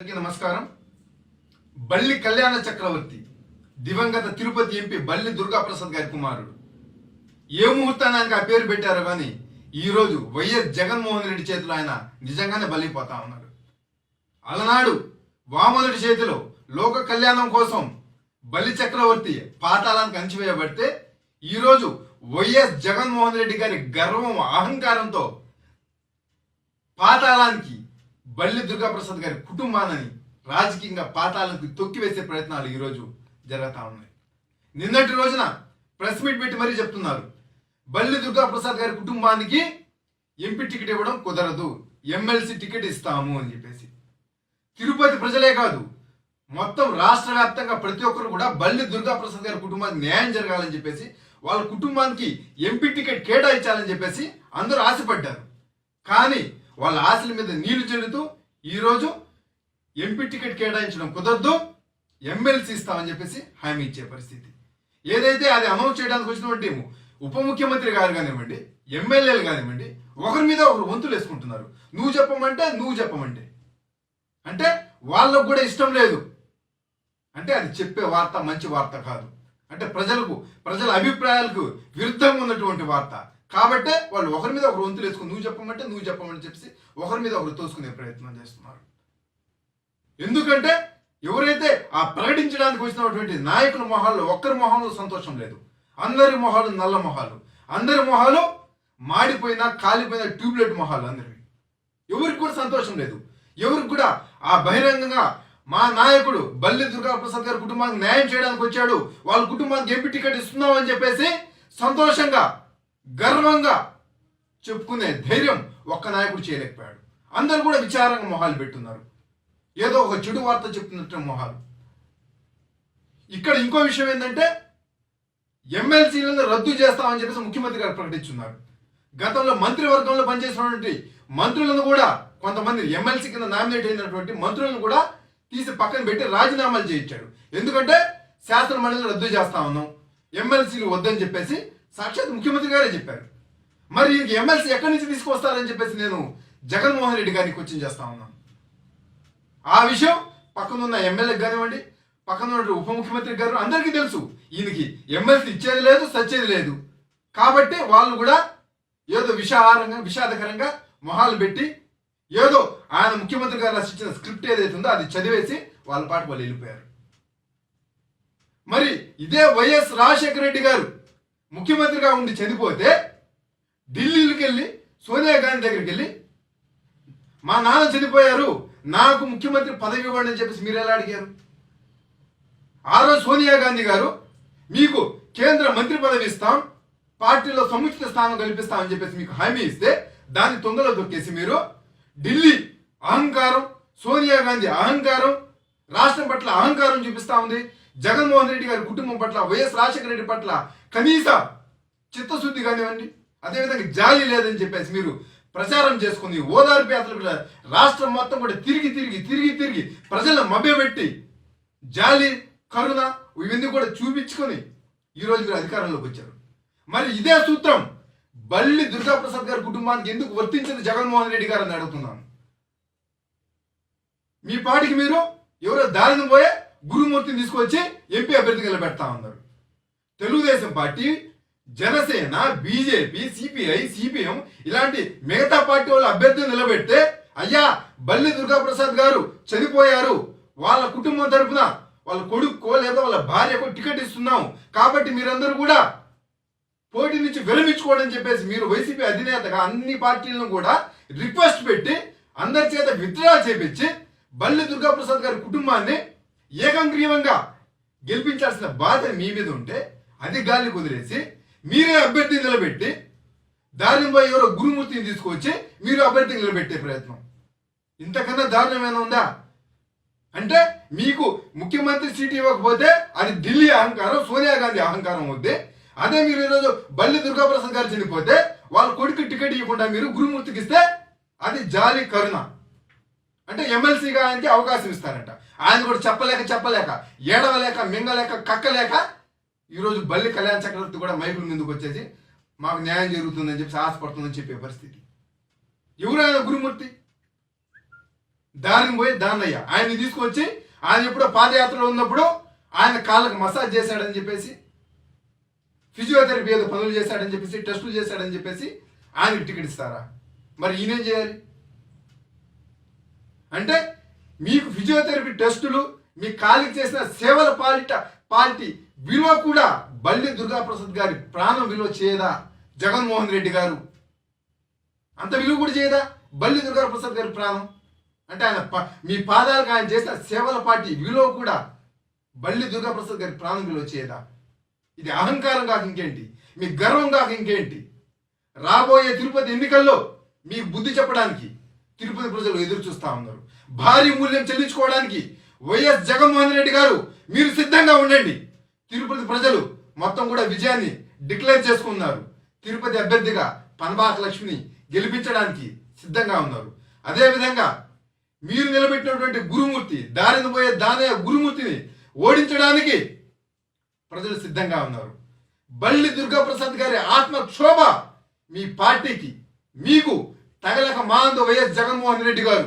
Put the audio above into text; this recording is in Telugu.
అందరికీ నమస్కారం. బల్లి కళ్యాణ చక్రవర్తి దివంగత తిరుపతి ఎంపీ బల్లి దుర్గాప్రసాద్ గారి కుమారుడు. ఏ ముహూర్తానికి ఆ పేరు పెట్టారు కానీ ఈరోజు వైఎస్ జగన్మోహన్ రెడ్డి చేతిలో ఆయన నిజంగానే బలిపోతా ఉన్నాడు. అలనాడు వామనుడి చేతిలో లోక కళ్యాణం కోసం బలి చక్రవర్తి పాతాళానికి అంచివేయబడితే ఈరోజు వైఎస్ జగన్మోహన్ రెడ్డి గారి గర్వం అహంకారంతో పాతాళానికి బల్లి దుర్గాప్రసాద్ గారి కుటుంబాన్ని రాజకీయంగా పాతాలకు తొక్కివేసే ప్రయత్నాలు ఈరోజు జరుగుతూ ఉన్నాయి. నిన్నటి రోజున ప్రెస్ మీట్ పెట్టి మరీ చెప్తున్నారు. బల్లి దుర్గాప్రసాద్ గారి కుటుంబానికి ఎంపీ టికెట్ ఇవ్వడం కుదరదు ఎమ్మెల్సీ టికెట్ ఇస్తాము అని చెప్పేసి. తిరుపతి ప్రజలే కాదు మొత్తం రాష్ట్ర వ్యాప్తంగా ప్రతి ఒక్కరు కూడా బల్లి దుర్గాప్రసాద్ గారి కుటుంబానికి న్యాయం జరగాలని చెప్పేసి వాళ్ళ కుటుంబానికి ఎంపీ టికెట్ కేటాయించాలని చెప్పేసి అందరూ ఆశపడ్డారు. కానీ వాళ్ళ ఆశల మీద నీళ్ళు చెడుతూ ఈరోజు ఎంపీ టికెట్ కేటాయించడం కుదరదు. ఎమ్మెల్సీ ఇస్తామని చెప్పేసి హామీ ఇచ్చే పరిస్థితి. ఏదైతే అది అనౌన్స్ చేయడానికి వచ్చినటువంటి ఉప ముఖ్యమంత్రి గారు కానివ్వండి ఎమ్మెల్యేలు కానివ్వండి ఒకరి మీద ఒకరు వంతులు వేసుకుంటున్నారు. నువ్వు చెప్పమంటే నువ్వు చెప్పమంటే. అంటే వాళ్ళకు కూడా ఇష్టం లేదు. అంటే అది చెప్పే వార్త మంచి వార్త కాదు. అంటే ప్రజలకు ప్రజల అభిప్రాయాలకు విరుద్ధంగా ఉన్నటువంటి వార్త. కాబట్టే వాళ్ళు ఒకరి మీద ఒకరు వంతులు వేసుకుని నువ్వు చెప్పమంటే నువ్వు చెప్పమని చెప్పేసి ఒకరి మీద ఒకరు తోసుకునే ప్రయత్నం చేస్తున్నారు. ఎందుకంటే ఎవరైతే ఆ ప్రకటించడానికి వచ్చినటువంటి నాయకుల మొహాల్లో ఒక్కరి మొహంలో సంతోషం లేదు. అందరి మొహాలు నల్ల మొహాలు. అందరి మొహాలు మాడిపోయిన కాలిపోయిన ట్యూబ్లెట్ మొహాలు అందరివి. ఎవరికి కూడా సంతోషం లేదు. ఎవరికి కూడా ఆ బహిరంగంగా మా నాయకుడు బల్లి దుర్గాప్రసాద్ గారి కుటుంబానికి న్యాయం చేయడానికి వచ్చాడు. వాళ్ళ కుటుంబానికి ఎంపీ టికెట్ ఇస్తున్నామని చెప్పేసి సంతోషంగా గర్వంగా చెప్పుకునే ధైర్యం ఒక్క నాయకుడు చేయలేకపోయాడు. అందరూ కూడా విచారంగా మొహాలు పెట్టున్నారు. ఏదో ఒక చెడు వార్త చెప్తున్నట్టు మొహాలు. ఇక్కడ ఇంకో విషయం ఏంటంటే ఎమ్మెల్సీలను రద్దు చేస్తామని చెప్పేసి ముఖ్యమంత్రి గారు ప్రకటించున్నారు. గతంలో మంత్రివర్గంలో పనిచేసినటువంటి మంత్రులను కూడా కొంతమంది ఎమ్మెల్సీ కింద నామినేట్ అయినటువంటి మంత్రులను కూడా తీసి పక్కన పెట్టి రాజీనామాలు చేయించాడు. ఎందుకంటే శాసనమండలి రద్దు చేస్తా ఉన్నాం. ఎమ్మెల్సీలు వద్దని చెప్పేసి సాక్షాత్ ముఖ్యమంత్రి గారే చెప్పారు. మరి ఎమ్మెల్సీ ఎక్కడి నుంచి తీసుకొస్తారని చెప్పేసి నేను జగన్మోహన్ రెడ్డి గారిని క్వశ్చన్ చేస్తా ఉన్నాను. ఆ విషయం పక్కన ఉన్న ఎమ్మెల్యేకి కానివ్వండి పక్కన ఉన్న ఉప ముఖ్యమంత్రి గారు అందరికీ తెలుసు. ఈయనకి ఎమ్మెల్సీ ఇచ్చేది లేదు సచ్చేది లేదు. కాబట్టి వాళ్ళు కూడా ఏదో విషాహారంగా విషాదకరంగా మొహాలు పెట్టి ఏదో ఆయన ముఖ్యమంత్రి గారు రచించిన స్క్రిప్ట్ ఏదైతే ఉందో అది చదివేసి వాళ్ళ పాటు వాళ్ళు వెళ్ళిపోయారు. మరి ఇదే వైఎస్ రాజశేఖర రెడ్డి గారు ముఖ్యమంత్రిగా ఉండి చనిపోతే ఢిల్లీకి వెళ్ళి సోనియా గాంధీ దగ్గరికి వెళ్ళి మా నాన్న చనిపోయారు నాకు ముఖ్యమంత్రి పదవి ఇవ్వండి అని చెప్పేసి మీరు ఎలా అడిగారు? ఆ రోజు సోనియా గాంధీ గారు మీకు కేంద్ర మంత్రి పదవి ఇస్తాం పార్టీలో సముచిత స్థానం కల్పిస్తామని చెప్పేసి మీకు హామీ ఇస్తే దాన్ని తొందరలో దొక్కేసి మీరు ఢిల్లీ అహంకారం సోనియా గాంధీ అహంకారం రాష్ట్రం పట్ల అహంకారం చూపిస్తా ఉంది. జగన్మోహన్ రెడ్డి గారి కుటుంబం పట్ల వైఎస్ రాజశేఖర రెడ్డి పట్ల కనీస చిత్తశుద్ధి కానివ్వండి అదేవిధంగా జాలి లేదని చెప్పేసి మీరు ప్రచారం చేసుకుంది. ఓదార్పు యాత్రలు కూడా రాష్ట్రం మొత్తం కూడా తిరిగి తిరిగి తిరిగి తిరిగి ప్రజలను మభ్యపెట్టి జాలి కరుణ ఇవన్నీ కూడా చూపించుకొని ఈరోజు మీరు అధికారంలోకి వచ్చారు. మరి ఇదే సూత్రం బల్లి దుర్గాప్రసాద్ గారి కుటుంబానికి ఎందుకు వర్తించింది జగన్మోహన్ రెడ్డి గారు అని అడుగుతున్నాను. మీ పాటికి మీరు ఎవరో దారిని పోయే గురుమూర్తిని తీసుకొచ్చి ఎంపీ అభ్యర్థిగా నిలబెడతా ఉన్నారు. Telugu Desam party Janasena BJP CPI CPM ఇలాంటి మిగతా పార్టీ వాళ్ళ అభ్యర్థిని నిలబెడితే అయ్యా బల్లి దుర్గాప్రసాద్ గారు చనిపోయారు. వాళ్ళ కుటుంబం తరఫున వాళ్ళ కొడుక్కో లేదా వాళ్ళ భార్యకు టికెట్ ఇస్తున్నాం. కాబట్టి మీరందరూ కూడా పోటీ నుంచి విరమించుకోవడం చెప్పేసి మీరు వైసీపీ అధినేతగా అన్ని పార్టీలను కూడా రిక్వెస్ట్ పెట్టి అందరి చేత విత్డ్రా చేపించి బల్లి దుర్గాప్రసాద్ గారి కుటుంబాన్ని ఏకంగ్రీవంగా గెలిపించాల్సిన బాధ మీ మీద ఉంటే అది గాలి కుదిరేసి మీరే అభ్యర్థిని నిలబెట్టి దారిపై ఎవరో గురుమూర్తిని తీసుకొచ్చి మీరు అభ్యర్థిని నిలబెట్టే ప్రయత్నం. ఇంతకన్నా దారుణం ఏమైనా ఉందా? అంటే మీకు ముఖ్యమంత్రి సీట్ ఇవ్వకపోతే అది ఢిల్లీ అహంకారం సోనియా గాంధీ అహంకారం అవుద్ది. అదే మీరు ఈరోజు బల్లి దుర్గాప్రసాద్ గారు చనిపోతే వాళ్ళ కొడుకు టికెట్ ఇవ్వకుండా మీరు గురుమూర్తికి ఇస్తే అది జాలి కరుణ. అంటే ఎమ్మెల్సీగా ఆయనకి అవకాశం ఇస్తారంట. ఆయన కూడా చెప్పలేక చెప్పలేక ఏడవలేక మింగలేక కక్కలేక ఈరోజు బల్లి కళ్యాణ్ చక్రవర్తి కూడా మైకుల ముందుకు వచ్చేసి మాకు న్యాయం జరుగుతుందని చెప్పి ఆశపడుతుందని చెప్పే పరిస్థితి. ఎవరైనా గురుమూర్తి? దారిని పోయి దాన్నయ్య. ఆయన్ని తీసుకొచ్చి ఆయన ఎప్పుడో పాదయాత్రలో ఉన్నప్పుడు ఆయన కాళ్ళకు మసాజ్ చేశాడని చెప్పేసి ఫిజియోథెరపీ ఏదో పనులు చేశాడని చెప్పేసి టెస్టులు చేశాడని చెప్పేసి ఆయనకి టికెట్ ఇస్తారా? మరి ఈయనేం చేయాలి? అంటే మీకు ఫిజియోథెరపీ టెస్టులు మీ కాలికి చేసిన సేవల పాలిట పాలిటి విలువ కూడా బల్లి దుర్గాప్రసాద్ గారి ప్రాణం విలువ చేయదా? జగన్మోహన్ రెడ్డి గారు. అంత విలువ కూడా చేయదా? బల్లి దుర్గాప్రసాద్ గారి ప్రాణం. అంటే ఆయన మీ పాదాలకు ఆయన చేసిన సేవల పాటి విలువ కూడా బల్లి దుర్గాప్రసాద్ గారి ప్రాణం విలువ చేయదా? ఇది అహంకారం కాక ఇంకేంటి? మీ గర్వం కాక ఇంకేంటి? రాబోయే తిరుపతి ఎన్నికల్లో మీకు బుద్ధి చెప్పడానికి తిరుపతి ప్రజలు ఎదురు చూస్తూ ఉన్నారు. భారీ మూల్యం చెల్లించుకోవడానికి వైఎస్ జగన్మోహన్ రెడ్డి గారు మీరు సిద్ధంగా ఉండండి. తిరుపతి ప్రజలు మొత్తం కూడా విజయాన్ని డిక్లేర్ చేసుకున్నారు. తిరుపతి అభ్యర్థిగా పనబాక లక్ష్మిని గెలిపించడానికి సిద్ధంగా ఉన్నారు. అదేవిధంగా మీరు నిలబెట్టినటువంటి గురుమూర్తి దారిన పోయే దానయ్య గురుమూర్తిని ఓడించడానికి ప్రజలు సిద్ధంగా ఉన్నారు. బల్లి దుర్గాప్రసాద్ గారి ఆత్మక్షోభ మీ పార్టీకి మీకు తగలక మాందు వైఎస్ జగన్మోహన్ రెడ్డి గారు.